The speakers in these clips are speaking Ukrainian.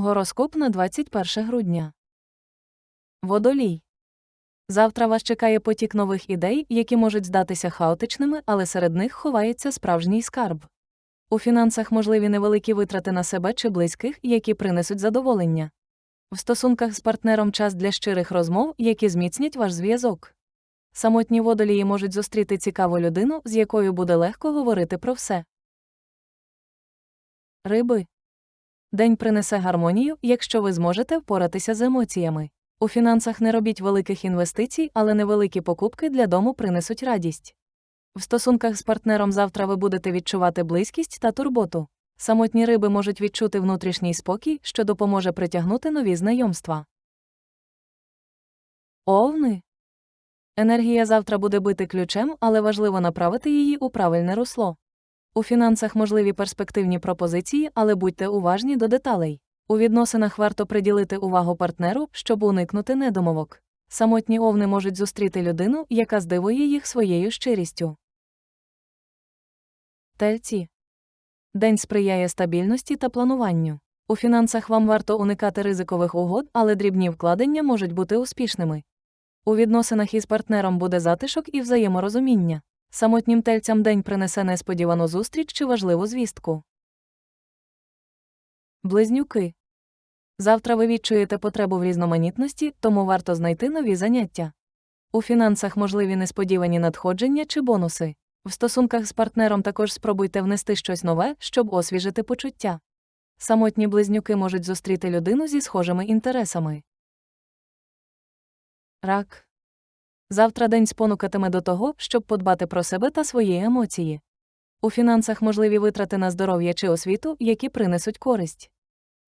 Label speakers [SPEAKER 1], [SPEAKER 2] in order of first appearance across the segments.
[SPEAKER 1] Гороскоп на 21 грудня. Водолій. Завтра вас чекає потік нових ідей, які можуть здатися хаотичними, але серед них ховається справжній скарб. У фінансах можливі невеликі витрати на себе чи близьких, які принесуть задоволення. В стосунках з партнером час для щирих розмов, які зміцнять ваш зв'язок. Самотні водолії можуть зустріти цікаву людину, з якою буде легко говорити про все. Риби. День принесе гармонію, якщо ви зможете впоратися з емоціями. У фінансах не робіть великих інвестицій, але невеликі покупки для дому принесуть радість. В стосунках з партнером завтра ви будете відчувати близькість та турботу. Самотні риби можуть відчути внутрішній спокій, що допоможе притягнути нові знайомства. Овни. Енергія завтра буде бити ключем, але важливо направити її у правильне русло. У фінансах можливі перспективні пропозиції, але будьте уважні до деталей. У відносинах варто приділити увагу партнеру, щоб уникнути недомовок. Самотні овни можуть зустріти людину, яка здивує їх своєю щирістю. Тельці. День сприяє стабільності та плануванню. У фінансах вам варто уникати ризикових угод, але дрібні вкладення можуть бути успішними. У відносинах із партнером буде затишок і взаєморозуміння. Самотнім тельцям день принесе несподівану зустріч чи важливу звістку. Близнюки. Завтра ви відчуєте потребу в різноманітності, тому варто знайти нові заняття. У фінансах можливі несподівані надходження чи бонуси. В стосунках з партнером також спробуйте внести щось нове, щоб освіжити почуття. Самотні близнюки можуть зустріти людину зі схожими інтересами. Рак. Завтра день спонукатиме до того, щоб подбати про себе та свої емоції. У фінансах можливі витрати на здоров'я чи освіту, які принесуть користь.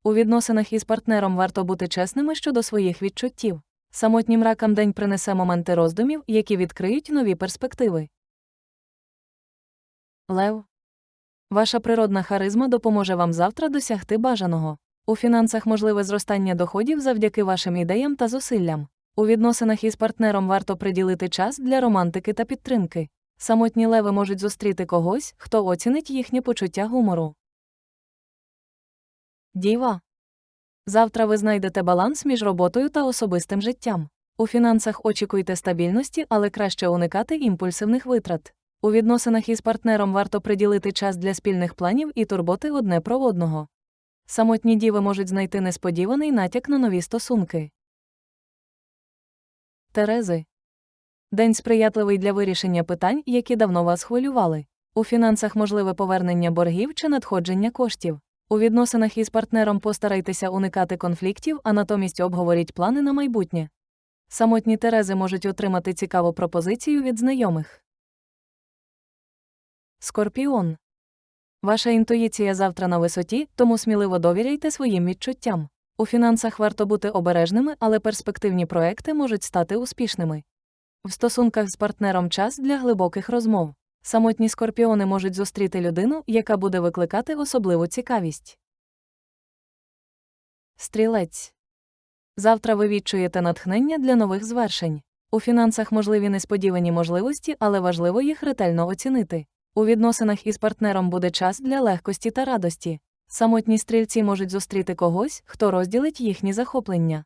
[SPEAKER 1] У відносинах із партнером варто бути чесними щодо своїх відчуттів. Самотнім ракам день принесе моменти роздумів, які відкриють нові перспективи. Лев. Ваша природна харизма допоможе вам завтра досягти бажаного. У фінансах можливе зростання доходів завдяки вашим ідеям та зусиллям. У відносинах із партнером варто приділити час для романтики та підтримки. Самотні леви можуть зустріти когось, хто оцінить їхнє почуття гумору. Діва. Завтра ви знайдете баланс між роботою та особистим життям. У фінансах очікуйте стабільності, але краще уникати імпульсивних витрат. У відносинах із партнером варто приділити час для спільних планів і турботи одне про одного. Самотні діви можуть знайти несподіваний натяк на нові стосунки. Терези. День сприятливий для вирішення питань, які давно вас хвилювали. У фінансах можливе повернення боргів чи надходження коштів. У відносинах із партнером постарайтеся уникати конфліктів, а натомість обговоріть плани на майбутнє. Самотні Терези можуть отримати цікаву пропозицію від знайомих. Скорпіон. Ваша інтуїція завтра на висоті, тому сміливо довіряйте своїм відчуттям. У фінансах варто бути обережними, але перспективні проекти можуть стати успішними. В стосунках з партнером час для глибоких розмов. Самотні скорпіони можуть зустріти людину, яка буде викликати особливу цікавість. Стрілець. Завтра ви відчуєте натхнення для нових звершень. У фінансах можливі несподівані можливості, але важливо їх ретельно оцінити. У відносинах із партнером буде час для легкості та радості. Самотні стрільці можуть зустріти когось, хто розділить їхні захоплення.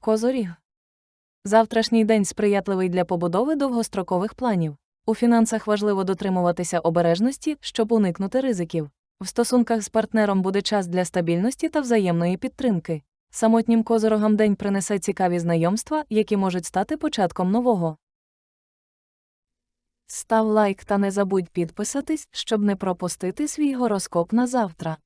[SPEAKER 1] Козоріг. Завтрашній день сприятливий для побудови довгострокових планів. У фінансах важливо дотримуватися обережності, щоб уникнути ризиків. В стосунках з партнером буде час для стабільності та взаємної підтримки. Самотнім козорогам день принесе цікаві знайомства, які можуть стати початком нового. Став лайк та не забудь підписатись, щоб не пропустити свій гороскоп на завтра.